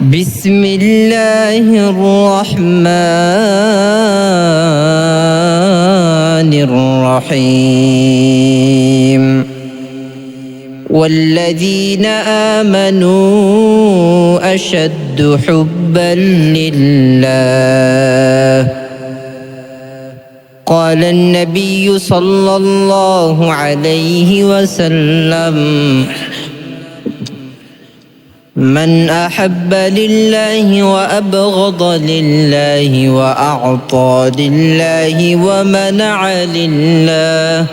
بسم الله الرحمن الرحيم. والذين آمنوا أشد حبا لله. قال النبي صلى الله عليه وسلم من أحب لله وأبغض لله وأعطى لله ومنع لله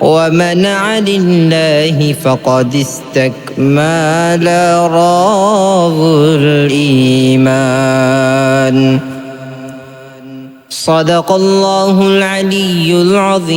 ومنع لله فقد استكمل راب الإيمان. صدق الله العلي العظيم.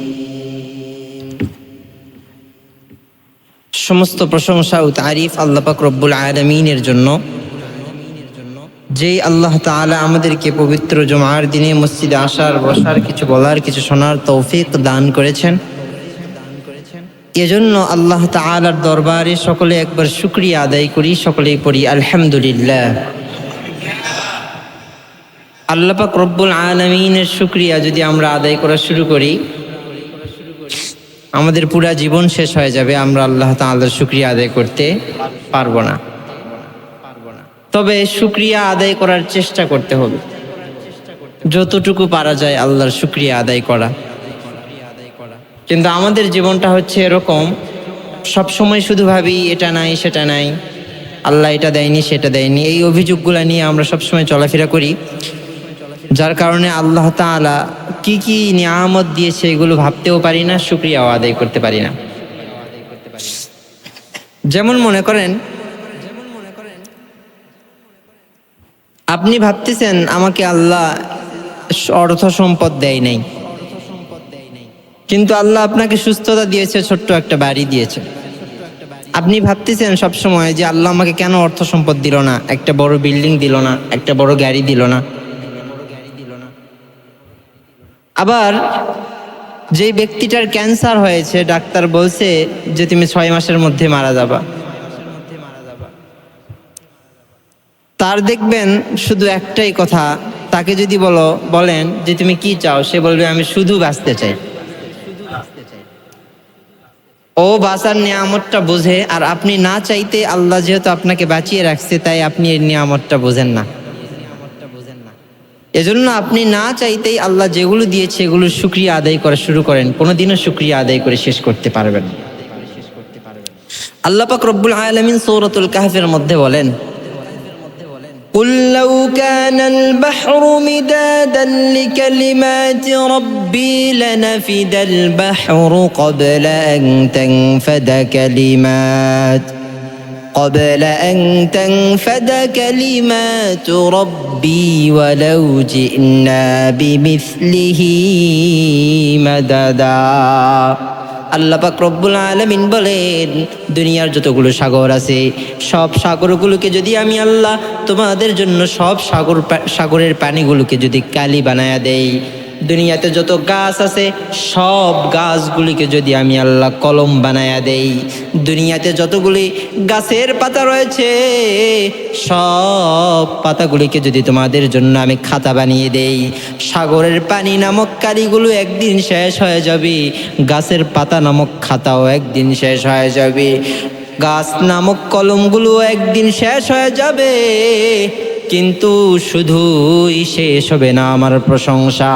সমস্ত প্রশংসা ও তারিফ আল্লাহ পাক রব্বুল আলমিনের জন্য। যেই আল্লাহ তাআলা আমাদেরকে পবিত্র জমার দিনে মসজিদে আসার, বসার, কিছু বলার, কিছু শোনার তৌফিক দান করেছেন। এজন্য আল্লাহ তাআলার দরবারে সকলে একবার শুক্রিয়া আদায় করি, সকলেই পড়ি আলহামদুলিল্লাহ। আল্লাহ পাক রব্বুল আলমিনের শুক্রিয়া যদি আমরা আদায় করা শুরু করি আমাদের পুরা জীবন শেষ হয়ে যাবে, আমরা আল্লাহ তাআলার শুক্রিয়া আদায় করতে পারব না। তবে শুক্রিয়া আদায় করার চেষ্টা করতে হবে। যতটুকু পারা যায় আল্লাহর শুক্রিয়া আদায় করা। কিন্তু আমাদের জীবনটা হচ্ছে এরকম সব সময় শুধু ভাবি, এটা নাই, সেটা নাই, আল্লাহ এটা দেয়নি, সেটা দেয়নি। এই অভিযোগগুলো নিয়ে আমরা সবসময় চলাফেরা করি, যার কারণে আল্লাহ তাআলা কি কি নিয়ামত দিয়েছে এগুলো ভাবতেও পারি না শুক্রিয়াও আদায় করতে পারি না। যেমন মনে করেন, আপনি ভাবতেছেন আমাকে আল্লাহ অর্থ সম্পদ দেয় নাই। কিন্তু আল্লাহ আপনাকে সুস্থতা দিয়েছে, ছোট্ট একটা বাড়ি দিয়েছে। আপনি ভাবতেছেন সবসময় যে আল্লাহ আমাকে কেন অর্থ সম্পদ দিল না? একটা বড় বিল্ডিং দিল না, একটা বড় গাড়ি দিল না। আবার যেই ব্যক্তিটার ক্যান্সার হয়েছে, ডাক্তার বলছে যে তুমি ছয় মাসের মধ্যে মারা যাবা। তার দেখবেন শুধু একটাই কথা, তাকে যদি বলো, বলেন যে তুমি কি চাও, সে বলবে, আমি শুধু বাঁচতে চাই। ও বাঁচার নিয়ামতটা বোঝে, আর আপনি না চাইতে আল্লাহ যেহেতু আপনাকে বাঁচিয়ে রাখছে, তাই আপনি এর নিয়ামতটা বোঝেন না। এজন্য আপনি না চাইতেই আল্লাহ যেগুলো দিয়েছে এগুলোর শুক্রিয়া আদায় করা শুরু করেন কোনোদিনও শুক্রিয়া আদায় করে শেষ করতে পারবেন না। আল্লাহ পাক রব্বুল আলামিন সূরাতুল কাহফের মধ্যে বলেন قل لو كان البحر مدادا لكلمات ربي لنفد البحر قبل أن تنفد كلمات قبل أن تنفد كلمات ربي ولو جئنا بمثله مددا আল্লাহ পাক রব্বুল আলমিন বলেন দুনিয়ার যতগুলো সাগর আছে সব সাগরগুলোকে যদি আমি আল্লাহ তোমাদের জন্য সব সাগর পা- সাগরের পানিগুলোকে যদি কালি বানায়া দেই দুনিয়াতে যত গাছ আছে, সব গাছগুলিকে যদি আমি আল্লাহ কলম বানায়া দেই, দুনিয়াতে যতগুলি গাছের পাতা রয়েছে, সব পাতাগুলিকে যদি তোমাদের জন্য আমি খাতা বানিয়ে দেই, সাগরের পানি নামক কালিগুলো একদিন শেষ হয়ে যাবে, গাছের পাতা নামক খাতাও একদিন শেষ হয়ে যাবে, গাছ নামক কলমগুলো একদিন শেষ হয়ে যাবে কিন্তু শুধুই শেষ হবে না আমার প্রশংসা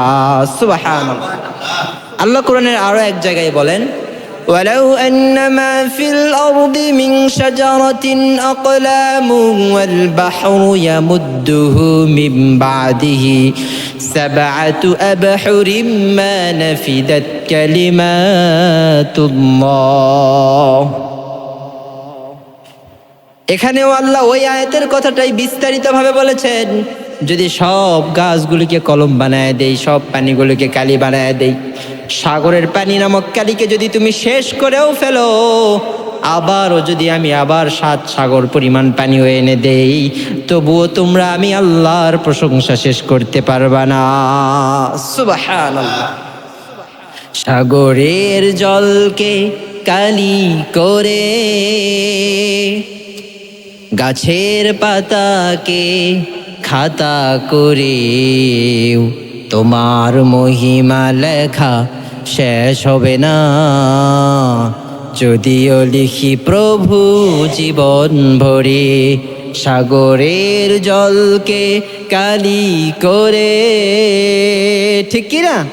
সুবহানাল্লাহ আল্লাহ কোরআনের আরো এক জায়গায় বলেন ولو أن ما في الأرض من شجرة أقلام والبحر يمده من بعده سبعة أبحر ما نفدت كلمات الله এখানেও আল্লাহ ওই আয়াতের কথাটাই বিস্তারিতভাবে বলেছেন, যদি সব গাছগুলিকে কলম বানায় দেই, সব পানিগুলিকে কালি বানায় দেই, সাগরের পানি নামক কালিকে যদি তুমি শেষ করেও ফেলো, আবারও যদি আমি আবার সাত সাগর পরিমাণ পানি এনে দেই, তবুও তোমরা আমি আল্লাহর প্রশংসা শেষ করতে পারবা না। সাগরের জলকে কালি করে গাছের পাতাকে খাতা করে তোমার মহিমা লেখা শেষ হবে না। যদিও লিখি প্রভু জীবন ভরে সাগরের জলকে কালি করে। ঠিক কি না?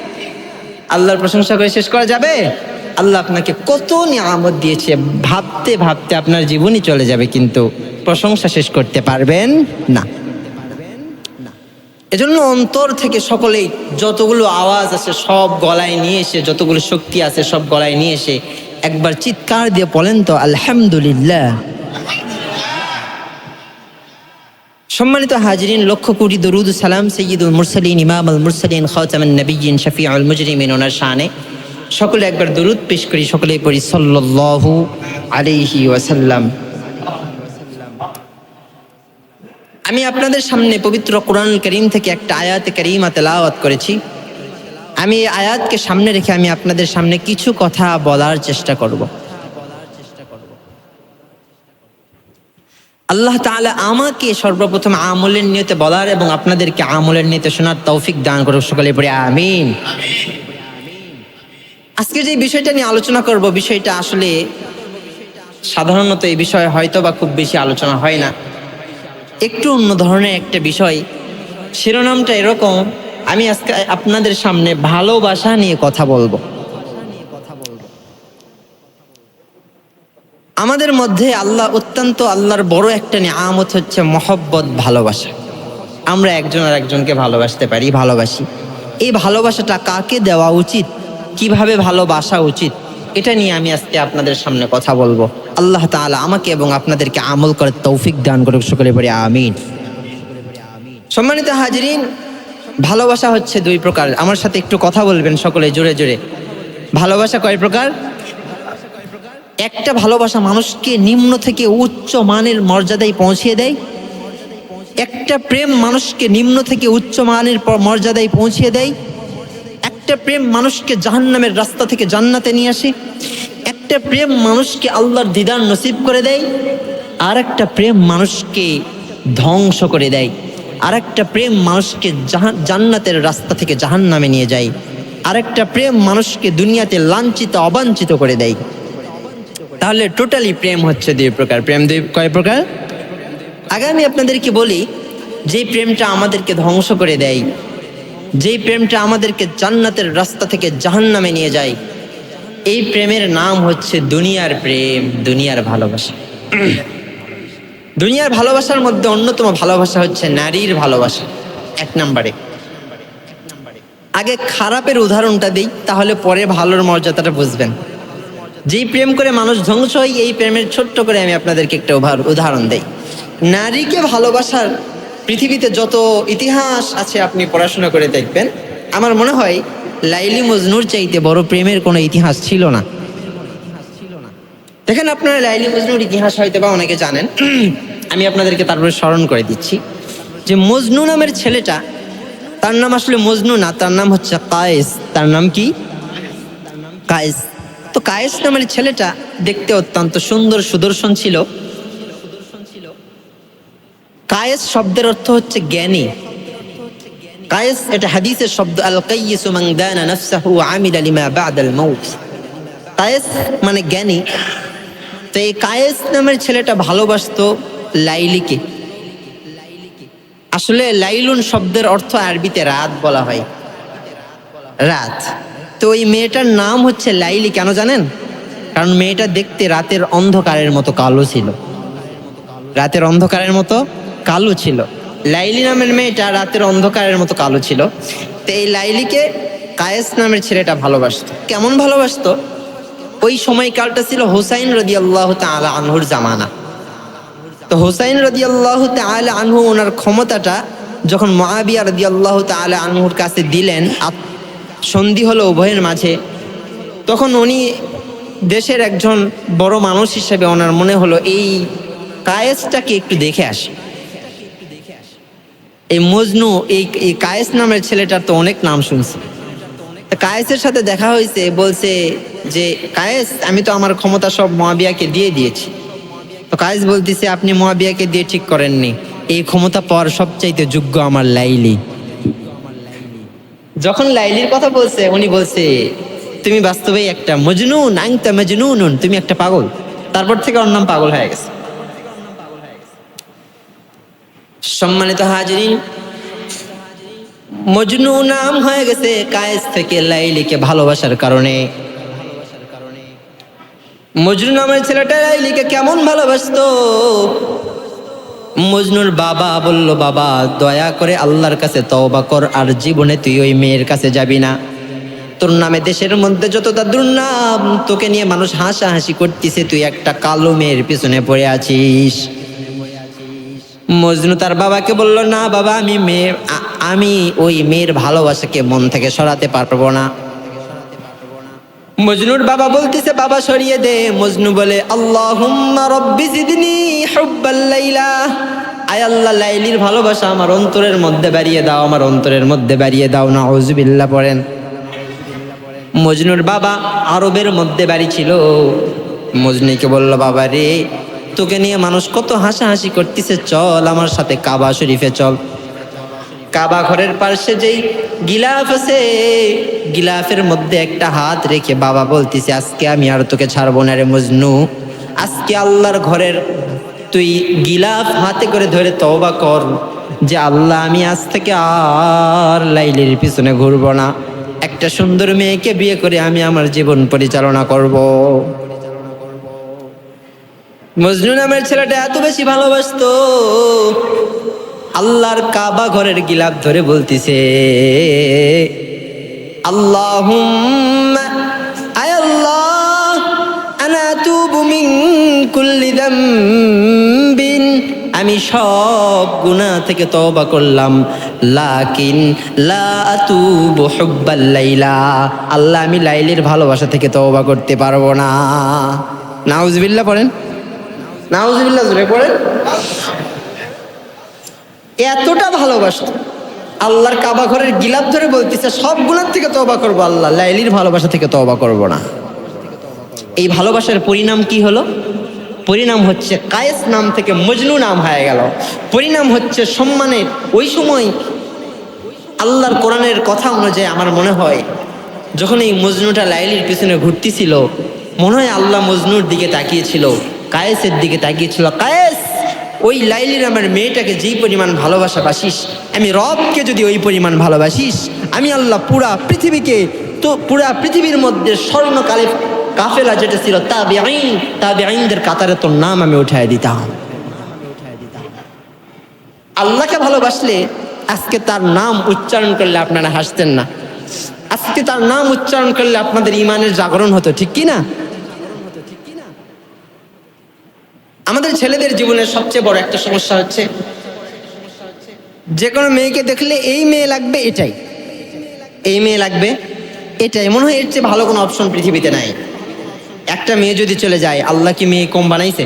আল্লাহর প্রশংসা করে শেষ করা যাবে? আল্লাহ আপনাকে কত নিয়ামত দিয়েছে। ভাবতে ভাবতে আপনার জীবনই চলে যাবে কিন্তু। প্রশংসা শেষ করতে পারবেন? না। এজন্য অন্তর থেকে সকলেই যতগুলো আওয়াজ আছে, সব গলায় নিয়ে এসে, যতগুলো শক্তি আছে, সব গলায় নিয়ে এসে একবার চিৎকার দিয়ে বলেন তো, আলহামদুলিল্লাহ। সম্মানিত হাজরিন, লক্ষ কোটি দরুদ সালাম সৈয়দুল মুরসালিন, ইমাম আল মুরসালিন খাতামান নবীন শফি আল মুজরিমিন ওনার শানে। সকলে একবার দরুদ পেশ করি সকলে পড়ি, সাল্লাল্লাহু আলাইহি ওয়াসাল্লাম। আমি আপনাদের সামনে পবিত্র কোরআন করিম থেকে একটা আয়াত করিমা তেলাওয়াত করেছি। আমি এই আয়াতকে সামনে রেখে আমি আপনাদের সামনে কিছু কথা বলার চেষ্টা করব। আল্লাহ তাআলা আমাকে সর্বপ্রথম আমলের নিয়তে বলার এবং আপনাদেরকে আমলের নিয়তে শোনার তৌফিক দান করুক সকলে, পড়ে আমিন। আজকে যে বিষয়টা নিয়ে আলোচনা করব, বিষয়টা আসলে সাধারণত এই বিষয়ে হয়তো বা খুব বেশি আলোচনা হয় না। একটু অন্য ধরনের একটা বিষয়। শিরোনামটা এরকম, আমি আজকে আপনাদের সামনে ভালোবাসা নিয়ে কথা বলব। আমাদের মধ্যে আল্লাহ অত্যন্ত আল্লাহর বড় একটা নিয়ামত হচ্ছে মহব্বত, ভালোবাসা। আমরা একজন আর একজনকে ভালোবাসতে পারি, ভালোবাসি। এই ভালোবাসাটা কাকে দেওয়া উচিত? কীভাবে ভালোবাসা উচিত? এটা নিয়ে আমি আজকে আপনাদের সামনে কথা বলব। আল্লাহ তাআলা আমাকে এবং আপনাদেরকে আমল করে তৌফিক দান করুক সকলে পড়ে আমিন। সম্মানিত হাজরিন, ভালোবাসা হচ্ছে দুই প্রকার। আমার সাথে একটু কথা বলবেন সকলে জোরে জোরে। ভালোবাসা কয় প্রকার? একটা ভালোবাসা মানুষকে নিম্ন থেকে উচ্চ মানের মর্যাদায় পৌঁছিয়ে দেয়। একটা প্রেম মানুষকে নিম্ন থেকে উচ্চ মানের মর্যাদায় পৌঁছিয়ে দেয়। একটা প্রেম মানুষকে জাহান্নামের রাস্তা থেকে জান্নাতে নিয়ে আসে, একটা প্রেম মানুষকে আল্লাহর দিদার নসিব করে দেয় আর একটা প্রেম মানুষকে ধ্বংস করে দেয় আর একটা প্রেম মানুষকে জান্নাতের রাস্তা থেকে জাহান্নামে নিয়ে যায় আর একটা প্রেম মানুষকে দুনিয়াতে লাঞ্ছিত, অবাঞ্ছিত করে দেয়। তাহলে টোটালি প্রেম হচ্ছে দুই প্রকার। প্রেম দুই, কয় প্রকার? আগে আমি আপনাদেরকে বলি, যে প্রেমটা আমাদেরকে ধ্বংস করে দেয় যেই প্রেমটা আমাদেরকে জান্নাতের রাস্তা থেকে জাহান্নামে নিয়ে যায়, এই প্রেমের নাম হচ্ছে দুনিয়ার প্রেম, দুনিয়ার ভালোবাসা। দুনিয়ার ভালোবাসার মধ্যে অন্যতম ভালোবাসা হচ্ছে নারীর ভালোবাসা। এক নম্বরে। আগে খারাপের উদাহরণটা দিই, তাহলে পরে ভালোর মর্যাদাটা বুঝবেন। যেই প্রেম করে মানুষ ধ্বংস হয়, এই প্রেমের ছোট্ট করে আমি আপনাদেরকে একটা উদাহরণ দেই। নারীকে ভালোবাসার পৃথিবীতে যত ইতিহাস আছে আপনি পড়াশোনা করে দেখবেন, আমার মনে হয় লাইলি মজনুর চাইতে বড় প্রেমের কোনো ইতিহাস ছিল না। দেখেন আপনারা লাইলি মজনুর ইতিহাস হয়তো বা অনেকে জানেন। আমি আপনাদেরকে তারপরে স্মরণ করে দিচ্ছি। যে মজনু নামের ছেলেটা, তার নাম আসলে মজনু না, তার নাম হচ্ছে কায়েস। তার নাম কি? কায়েস। তো কায়েস নামের ছেলেটা দেখতে অত্যন্ত সুন্দর সুদর্শন ছিল। কায়েস শব্দের অর্থ হচ্ছে জ্ঞানী। কায়েস এটা হাদিসের শব্দ আল কাইয়িসু মান দানা নাফসাহু ওয়া আমিলা লিমা বা'দাল মাউত। কায়েস মানে জ্ঞানী। তো এই কায়েস নামের ছেলেটা ভালোবাসতো লাইলিকে। আসলে লাইলুন শব্দের অর্থ আরবিতে রাত বলা হয়। রাত। তো ওই মেয়েটার নাম হচ্ছে লাইলি, কেন জানেন? কারণ মেয়েটা দেখতে রাতের অন্ধকারের মতো কালো ছিল। রাতের অন্ধকারের মতো কালো ছিল। লাইলি নামের মেয়েটা রাতের অন্ধকারের মতো কালো ছিল। তো এই লাইলিকে কায়েস নামের ছেলেটা ভালোবাসতো। কেমন ভালোবাসত? ওই সময়কালটা ছিল হোসাইন রদি আল্লাহ আনহুর জামানা। তো হোসাইন রদি আল্লাহ আনহু ওনার ক্ষমতাটা যখন মহাবিয়া রদি আল্লাহ তালা আনহুর কাছে দিলেন সন্ধি হলো উভয়ের মাঝে, তখন উনি দেশের একজন বড় মানুষ হিসেবে ওনার মনে হলো, এই কায়েসটাকে একটু দেখে আসি। এই মজনু, এই কায়েস নামের ছেলেটার তো অনেক নাম শুনছি। কায়েসের সাথে দেখা হয়েছে, বলছে যে, কায়েস, আমি তো আমার ক্ষমতা সব মহাবিয়াকে দিয়ে দিয়েছি। তো কায়েস বলতেছে, আপনি মহাবিয়াকে দিয়ে ঠিক করেননি। এই ক্ষমতা পাওয়ার সবচাইতে যোগ্য আমার লাইলি। যখন লাইলির কথা বলছে, উনি বলছে, তুমি বাস্তবেই একটা মজনু মজনুন, আংতা মজনুন তুমি একটা পাগল। তারপর থেকে ওর নাম পাগল হয়ে গেছে। সম্মানিত হাজিরিন, মজনু নাম হয়ে গেছে কায়েস থেকে লাইলিকে ভালোবাসার কারণে। মজনু নামের ছেলেটা লাইলিকে কেমন ভালোবাসতো? মজনুর বাবা বলল, বাবা, দয়া করে আল্লাহর কাছে তওবা কর, আর জীবনে তুই ওই মেয়ের কাছে যাবি না। তোর নামে দেশের মধ্যে যত তার দুর্নাম তোকে নিয়ে মানুষ হাসাহাসি করতেছে, তুই একটা কালো মেয়ের পিছনে পড়ে আছিস। মজনু তার বাবাকে বলল, না বাবা, আমি মেয়ে আমি ওই মেয়ের ভালোবাসাকে মন থেকে সরাতে পারব না। মজনুর বাবা বলতেছে, বাবা, সরিয়ে দে। মজনু বলে, আল্লাহুম্মা রব্বি জিদনি হুব্বাল লাইলা। আয় আল্লাহ, লাইলির ভালোবাসা আমার অন্তরের মধ্যে বাড়িয়ে দাও, আমার অন্তরের মধ্যে বাড়িয়ে দাও না আউযুবিল্লাহ পড়েন। মজনুর বাবা আরবের মধ্যে বাড়ি ছিল। মজনুকে বলল, বাবা রে তোকে নিয়ে মানুষ কত হাসাহাসি করতেছে, চল আমার সাথে কাবা শরীফে চল। কাবা ঘরের পাশে যেই গিলাফ আছে, গিলাফের মধ্যে একটা হাত রেখে বাবা বলতিছে, আজকে আমি আর তোকে ছাড়বো না রে মজনু। আজকে আল্লাহর ঘরের তুই গিলাফ হাতে করে ধরে তওবা কর যে আল্লাহ, আমি আজ থেকে আর লাইলির পিছনে ঘুরবো না। একটা সুন্দর মেয়েকে বিয়ে করে আমি আমার জীবন পরিচালনা করব। মজনু নামের ছেলেটা এত বেশি ভালোবাসতো। আল্লাহর কাবা ঘরের গিলাপ ধরে বলতিছে, আল্লাহুম্মা, আয় আল্লাহ, আনা তুবু আমি সব গুনাহ থেকে তওবা করলাম। লাকিন লাইলা, আল্লাহ আমি লাইলের ভালোবাসা থেকে তওবা করতে পারব না। নাউজুবিল্লাহ পড়েন। নাউজুবিল্লাহ জুড়ে পড়েন। এতটা ভালোবাসত। আল্লাহর কাবা ঘরের গিলাপ ধরে বলতেছে সব গুণার থেকে তওবা করব আল্লাহ, লাইলির ভালোবাসা থেকে তওবা করব না। এই ভালোবাসার পরিণাম কি হলো? পরিণাম হচ্ছে কায়েস নাম থেকে মজনু নাম হয়ে গেল। পরিণাম হচ্ছে সম্মানের। ওই সময় আল্লাহর কোরআনের কথা অনুযায়ী আমার মনে হয়, যখন এই মজনুটা লাইলির পিছনে ঘুরতেছিল, মনে হয় আল্লাহ মজনুর দিকে তাকিয়েছিল। কায়েসের দিকে তাকিয়েছিল। কায়েস, ওই লাইলি নামের মেয়েটাকে যেই পরিমাণ ভালোবাসা বাসিস, আমি রবকে যদি ওই পরিমাণ ভালোবাসিস, আমি আল্লাহ পুরা পৃথিবীকে, তো পুরা পৃথিবীর মধ্যে স্বর্ণকালে কাফেলা যেটা ছিল তাবে আইন তাবে আইনদের কাতারে তোর নাম আমি উঠাই দিতাম। আল্লাহকে ভালোবাসলে আজকে তার নাম উচ্চারণ করলে আপনারা হাসতেন না। আজকে তার নাম উচ্চারণ করলে আপনাদের ইমানের জাগরণ হতো, ঠিক কি না? আমাদের ছেলেদের জীবনের সবচেয়ে বড় একটা সমস্যা হচ্ছে, যে কোনো মেয়েকে দেখলে এই মেয়ে লাগবে এটাই। এই মেয়ে লাগবে এটাই। মনে হয় এর চেয়ে ভালো কোনো অপশন পৃথিবীতে নাই। একটা মেয়ে যদি চলে যায়, আল্লাহ কি মেয়ে কম বানাইছে?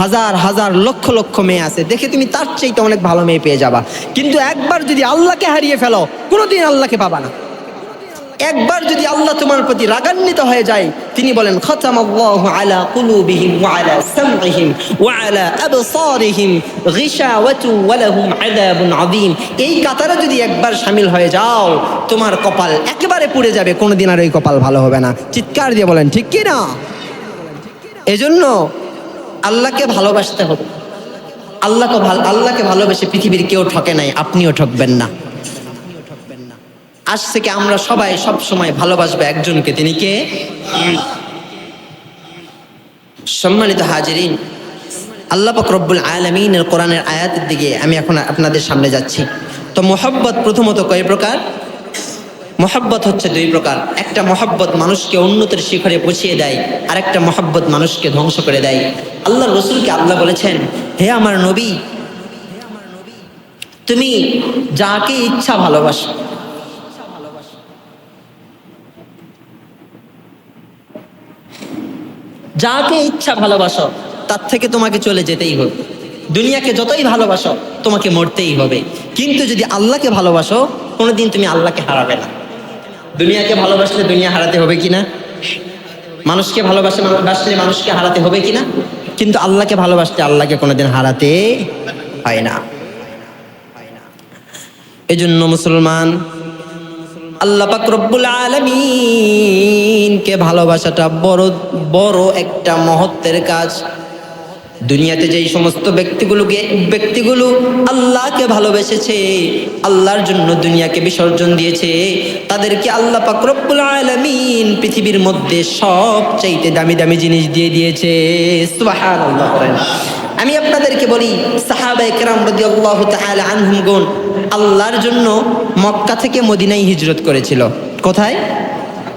হাজার হাজার, লক্ষ লক্ষ মেয়ে আছে। দেখে তুমি তার চাইতে অনেক ভালো মেয়ে পেয়ে যাবা। কিন্তু একবার যদি আল্লাহকে হারিয়ে ফেলো, কোনোদিন আল্লাহকে পাবা না। একবার যদি আল্লাহ তোমার প্রতি রাগান্বিত হয়ে যায়, তিনি বলেন ওয়া ওয়া এই কাতারে যদি একবার শামিল হয়ে যাও, তোমার কপাল একেবারে পুড়ে যাবে, কোনোদিন আর এই কপাল ভালো হবে না। চিৎকার দিয়ে বলেন, ঠিক কি না? এজন্য আল্লাহকে ভালোবাসতে হবে। আল্লাহকে ভালো, আল্লাহকে ভালোবেসে পৃথিবীর কেউ ঠকে নাই, আপনিও ঠকবেন না। আজ থেকে আমরা সবাই সব সময় ভালোবাসবো একজনকে। তিনি কে? সম্মানিত হাজিরিন, আল্লাহ পাক রব্বুল আলমিনের কোরআনের আয়াতের দিকে আমি এখন আপনাদের সামনে যাচ্ছি। তো মোহাব্বত প্রথমত কয় প্রকার? মহাব্বত হচ্ছে দুই প্রকার। একটা মহাব্বত মানুষকে উন্নতির শিখরে পৌঁছিয়ে দেয় আর একটা মহাব্বত মানুষকে ধ্বংস করে দেয়। আল্লাহ রসুলকে আল্লাহ বলেছেন, হে আমার নবী, তুমি যাকে ইচ্ছা ভালোবাসো যাকে ইচ্ছা ভালোবাসো, তার থেকে তোমাকে চলে যেতেই হবে। দুনিয়াকে যতই ভালোবাসো, তোমাকে মরতেই হবে। কিন্তু যদি আল্লাহকে ভালোবাসো, কোনোদিন তুমি আল্লাহকে হারাবে না। দুনিয়াকে ভালোবাসলে দুনিয়া হারাতে হবে কি না মানুষকে ভালোবাসে বাসলে মানুষকে হারাতে হবে কিনা? কিন্তু আল্লাহকে ভালোবাসলে আল্লাহকে কোনোদিন হারাতে হয় না। এই জন্য মুসলমান আল্লাহ রব্বুল আলমিনকে ভালোবাসাটা বড় বড় একটা মহত্বের কাজ। দুনিয়াতে যেই সমস্ত ব্যক্তিগুলোকে ব্যক্তিগুলো আল্লাহকে ভালোবেসেছে, আল্লাহর জন্য দুনিয়াকে বিসর্জন দিয়েছে, তাদেরকে আল্লাহ পাক রব্বুল আলামিন পৃথিবীর মধ্যে সব চাইতে দামি দামি জিনিস দিয়ে দিয়েছে। আমি আপনাদেরকে বলি সাহাবা একরাম রাদিয়াল্লাহু তাআলা আনহুম গুন আল্লাহর জন্য মক্কা থেকে মদিনায় হিজরত করেছিল। কোথায়?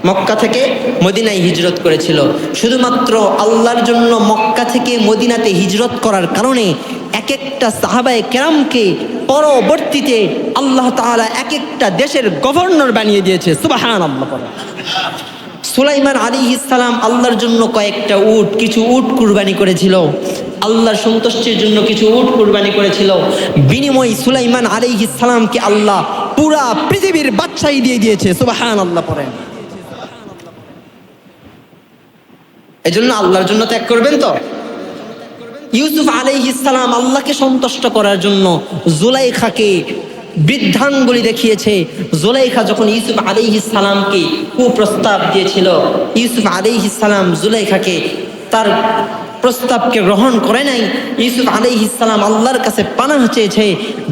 মক্কা থেকে মদিনায় হিজরত করেছিল। শুধুমাত্র আল্লাহর জন্য মক্কা থেকে মদিনাতে হিজরত করার কারণে এক একটা সাহাবায় কেরামকে পরবর্তীতে আল্লাহ তাআলা এক একটা দেশের গভর্নর বানিয়ে দিয়েছে। সুবাহান সুলাইমান আলী ইসালাম আল্লাহর জন্য কয়েকটা উট, কিছু উট কুরবানি করেছিল। আল্লাহর সন্তুষ্টির জন্য কিছু উট কুরবানি করেছিল। বিনিময় সুলাইমান আলী ইসালামকে আল্লাহ পুরা পৃথিবীর বাচ্চাই দিয়ে দিয়েছে সুবাহান আল্লাহ পরে এই জন্য আল্লাহর জন্য ত্যাগ করবেন তো? ইউসুফ আলাইহ ইসলাম আল্লাহকে সন্তুষ্ট করার জন্য জুলাইখাকে বৃদ্ধাঙ্গুলি দেখিয়েছে। জুলাইখা যখন ইউসুফ আলাইহ ইসলামকে কুপ্রস্তাব দিয়েছিল, ইউসুফ আলাইহ ইসলাম জুলাইখাকে তার প্রস্তাবকে গ্রহণ করে নাই। ইউসুফ আলাইহ ইসলাম আল্লাহর কাছে পানাহ চেয়েছে,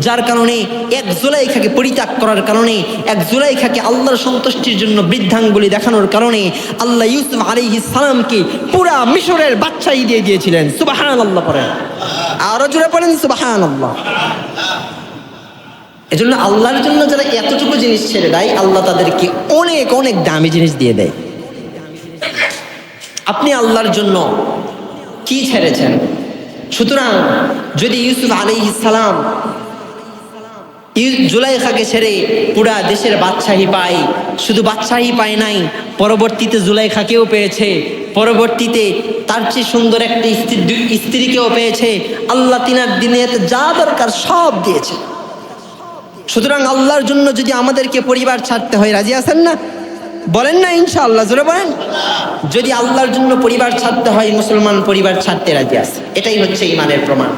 যার কারণে এক জুলাইখাকে পরিত্যাগ করার কারণে, এক জুলাইখাকে আল্লাহর সন্তুষ্টির জন্য বৃদ্ধাঙ্গুলি দেখানোর কারণে আল্লাহ ইউসুফ আলাইহ ইসলামকে পুরা মিশরের বাচ্চাই দিয়ে দিয়েছিলেন। সুবাহান আল্লাহ পড়েন আরও জুড়ে পড়েন সুবাহান আল্লাহ এজন্য আল্লাহর জন্য যারা এতটুকু জিনিস ছেড়ে দেয়, আল্লাহ তাদেরকে অনেক অনেক দামি জিনিস দিয়ে দেয়। আপনি আল্লাহর জন্য কি ছেড়েছেন? সুতরাং যদি ইউসুফ আলী ইসালাম জুলাইখাকে ছেড়ে পুরা দেশের বাদশাহী পায়, শুধু বাদশাহী পায় নাই, পরবর্তীতে জুলাইখাকেও পেয়েছে, পরবর্তীতে তার চেয়ে সুন্দর একটি স্ত্রীকেও পেয়েছে, আল্লাহ তিনার দিনে যা দরকার সব দিয়েছে। সুতরাং আল্লাহর জন্য যদি আমাদেরকে পরিবার ছাড়তে হয়, রাজি আছেন না? বলেন না ইনশাআল্লাহ, জোরে বলেন। যদি আল্লাহর জন্য পরিবার ছাড়তে হয়, মুসলমান পরিবার ছাড়তে রাজি আছে। এটাই হচ্ছে ইমানের প্রমাণ।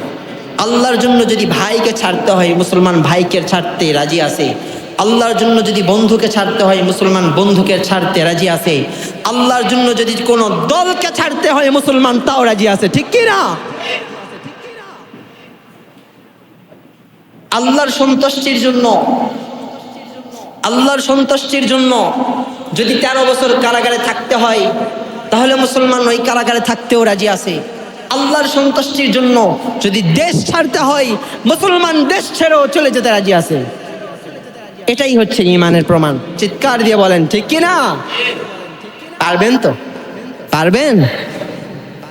আল্লাহর জন্য যদি ভাইকে ছাড়তে হয়, মুসলমান ভাইকে ছাড়তে রাজি আছে। আল্লাহর জন্য যদি বন্ধুকে ছাড়তে হয়, মুসলমান বন্ধুকে ছাড়তে রাজি আছে। আল্লাহর জন্য যদি কোনো দলকে ছাড়তে হয়, মুসলমান তাও রাজি আছে। ঠিক কি না? আল্লাহর সন্তুষ্টির জন্য আল্লাহর সন্তুষ্টির জন্য যদি তেরো বছর কারাগারে থাকতে হয়, তাহলে মুসলমান ওই কারাগারে থাকতেও রাজি আছে। আল্লাহর সন্তুষ্টির জন্য যদি দেশ ছাড়তে হয়, মুসলমান দেশ ছেড়েও চলে যেতে রাজি আছে। এটাই হচ্ছে ইমানের প্রমাণ। চিৎকার দিয়ে বলেন, ঠিক কিনা পারবেন তো? পারবেন?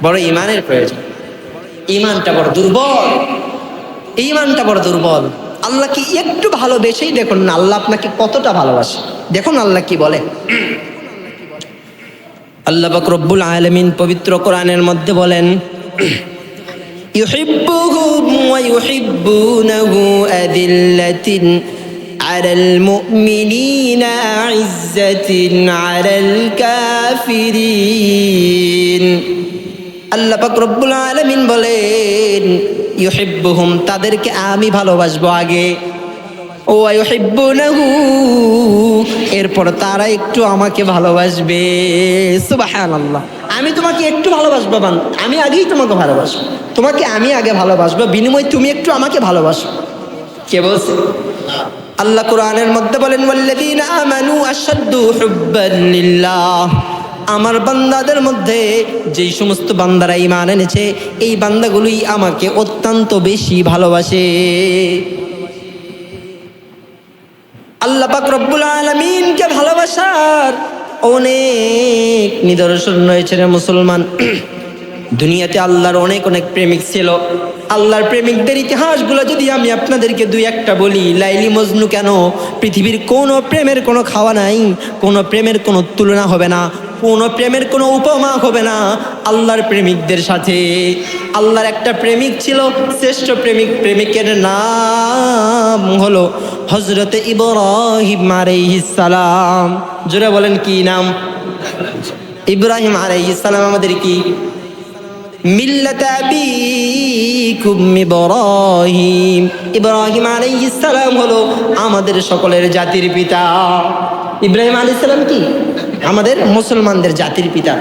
বড় ইমানের প্রয়োজন। ইমানটা বড় দুর্বল। ইমানটা বড় দুর্বল। আল্লাহ কি একটু ভালোবেসেই দেখুন না আল্লাহ আপনাকে কতটা ভালোবাসে দেখুন আল্লাহ কি বলে আল্লাহ বাক রব্বুল আলমিন পবিত্র কোরআনের মধ্যে বলেন يحبهم ويحبونه أذلة على المؤمنين أعزة على الكافرين আল্লাহ পাক রব্বুল আলামিন বলেন ইউহিব্বুহুম, তাদেরকে আমি ভালোবাসবো আগে। ও ইউহিব্বুনাহু, এরপর তারা একটু আমাকে ভালোবাসবে। সুবহানাল্লাহ। আমি তোমাকে একটু ভালোবাসবো, বান। আমি আগেই তোমাকে ভালোবাসবো। তোমাকে আমি আগে ভালোবাসবো, বিনিময় তুমি একটু আমাকে ভালোবাসো। কে বলছে? আল্লাহ কোরআনের মধ্যে বলেন, ওয়াল্লাযীনা আমানু আশাদ্দু হুব্বান লিল্লাহ। আমার বান্দাদের মধ্যে যেই সমস্ত বান্দারা ঈমান এনেছে, এই বান্দাগুলোই আমাকে অত্যন্ত বেশি ভালোবাসে। আল্লাহ পাক রব্বুল আলমিনকে ভালোবাসার অনেক নিদর্শন রয়েছে রে মুসলমান। দুনিয়াতে আল্লাহর অনেক অনেক প্রেমিক ছিল। আল্লাহর প্রেমিকদের ইতিহাসগুলো যদি আমি আপনাদেরকে দুই একটা বলি, লাইলি মজনু কেন? পৃথিবীর কোনো প্রেমের কোনো খাওয়া নাই, কোনো প্রেমের কোনো তুলনা হবে না। কোনো প্রেমের কোনো উপমা হবে না। আল্লাহর প্রেমিকদের সাথে। আল্লাহর একটা প্রেমিক ছিল, শ্রেষ্ঠ প্রেমিক, প্রেমিকের নাম হলো হজরত ইব্রাহিম সালাম। জোরে বলেন কি নাম? ইব্রাহিম সালাম আমাদের কি? ইব্রাহিম। ইব্রাহিম আলাইহিস সালাম হলো আমাদের সকলের জাতির পিতা। ইব্রাহিম আলাইহিস সালাম কি? আমাদের মুসলমানদের জাতির পিতা।